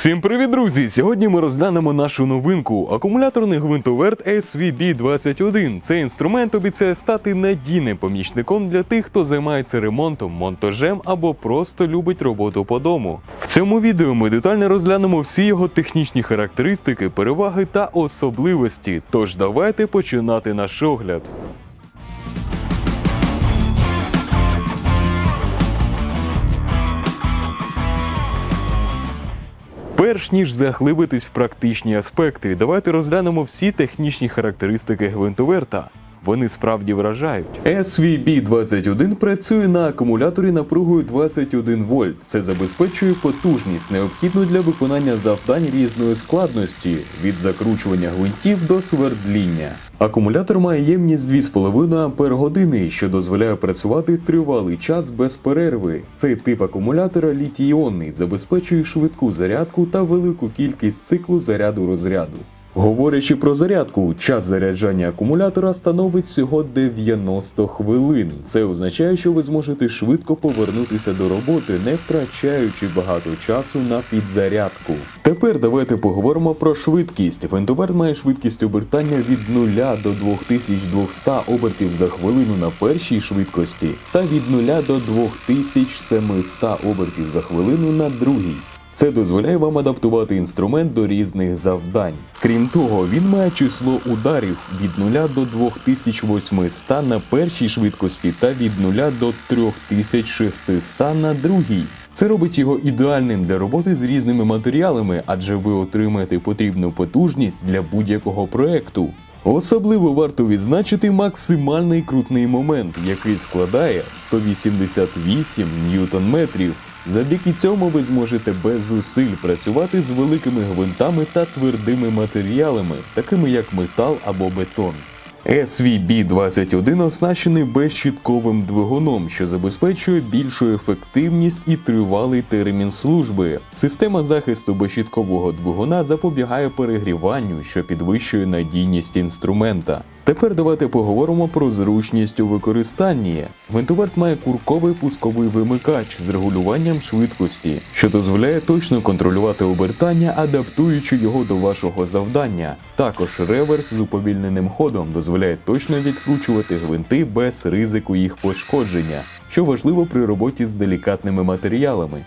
Всім привіт, друзі! Сьогодні ми розглянемо нашу новинку акумуляторний гвинтоверт SVB21. Цей інструмент обіцяє стати надійним помічником для тих, хто займається ремонтом, монтажем або просто любить роботу по дому. В цьому відео ми детально розглянемо всі його технічні характеристики, переваги та особливості. Тож давайте починати наш огляд. Перш ніж заглибитись в практичні аспекти, давайте розглянемо всі технічні характеристики гвинтоверта. Вони справді вражають. SVB21 працює на акумуляторі напругою 21 вольт. Це забезпечує потужність, необхідну для виконання завдань різної складності від закручування гвинтів до свердління. Акумулятор має ємність 2,5 Ах, що дозволяє працювати тривалий час без перерви. Цей тип акумулятора літій-іонний, забезпечує швидку зарядку та велику кількість циклу заряду розряду. Говорячи про зарядку, час заряджання акумулятора становить всього 90 хвилин. Це означає, що ви зможете швидко повернутися до роботи, не втрачаючи багато часу на підзарядку. Тепер давайте поговоримо про швидкість. Вентоверт має швидкість обертання від 0 до 2200 обертів за хвилину на першій швидкості та від 0 до 2700 обертів за хвилину на другій. Це дозволяє вам адаптувати інструмент до різних завдань. Крім того, він має число ударів від 0 до 2800 на першій швидкості та від 0 до 3600 на другій. Це робить його ідеальним для роботи з різними матеріалами, адже ви отримаєте потрібну потужність для будь-якого проекту. Особливо варто відзначити максимальний крутний момент, який складає 188 ньютон-метрів. Завдяки цьому ви зможете без зусиль працювати з великими гвинтами та твердими матеріалами, такими як метал або бетон. SVB21 оснащений безщітковим двигуном, що забезпечує більшу ефективність і тривалий термін служби. Система захисту безщіткового двигуна запобігає перегріванню, що підвищує надійність інструмента. Тепер давайте поговоримо про зручність у використанні. Вентоверт має курковий пусковий вимикач з регулюванням швидкості, що дозволяє точно контролювати обертання, адаптуючи його до вашого завдання. Також реверс з уповільненим ходом дозволяє точно відкручувати гвинти без ризику їх пошкодження, що важливо при роботі з делікатними матеріалами.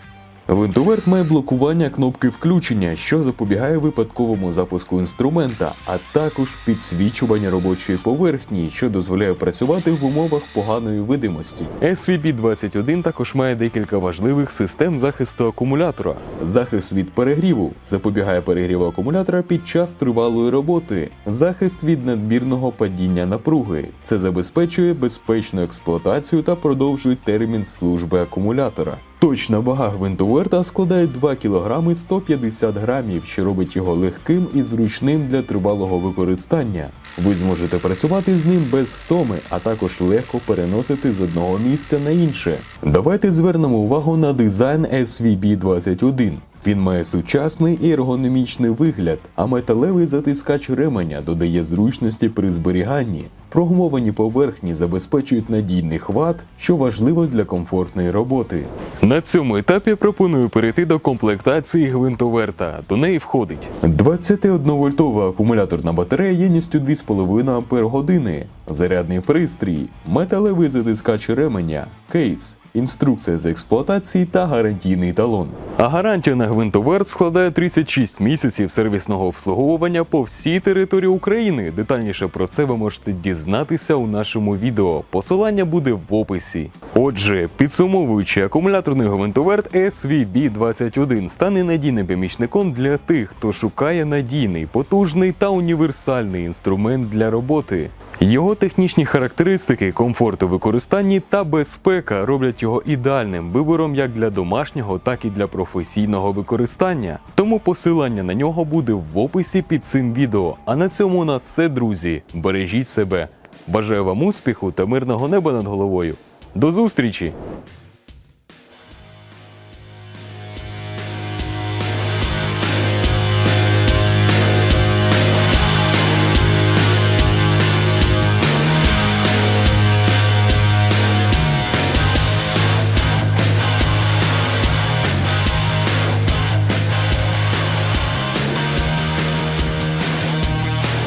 Винтоверт має блокування кнопки включення, що запобігає випадковому запуску інструмента, а також підсвічування робочої поверхні, що дозволяє працювати в умовах поганої видимості. SVB21 також має декілька важливих систем захисту акумулятора. Захист від перегріву запобігає перегріву акумулятора під час тривалої роботи, захист від надмірного падіння напруги. Це забезпечує безпечну експлуатацію та продовжує термін служби акумулятора. Точна вага гвинтоверта складає 2 кг 150 грамів, що робить його легким і зручним для тривалого використання. Ви зможете працювати з ним без втоми, а також легко переносити з одного місця на інше. Давайте звернемо увагу на дизайн SVB21. Він має сучасний і ергономічний вигляд, а металевий затискач ременя додає зручності при зберіганні. Прогумовані поверхні забезпечують надійний хват, що важливо для комфортної роботи. На цьому етапі пропоную перейти до комплектації гвинтоверта. До неї входить 21-вольтова акумуляторна батарея ємністю 2,5 Ах, зарядний пристрій, металевий затискач ременя, кейс. Інструкція з експлуатації та гарантійний талон. А гарантія на гвинтоверт складає 36 місяців сервісного обслуговування по всій території України. Детальніше про це ви можете дізнатися у нашому відео. Посилання буде в описі. Отже, підсумовуючи, акумуляторний гвинтоверт SVB21 стане надійним помічником для тих, хто шукає надійний, потужний та універсальний інструмент для роботи. Його технічні характеристики, комфорт у використанні та безпека роблять його ідеальним вибором як для домашнього, так і для професійного використання. Тому посилання на нього буде в описі під цим відео. А на цьому у нас все, друзі. Бережіть себе. Бажаю вам успіху та мирного неба над головою. До зустрічі!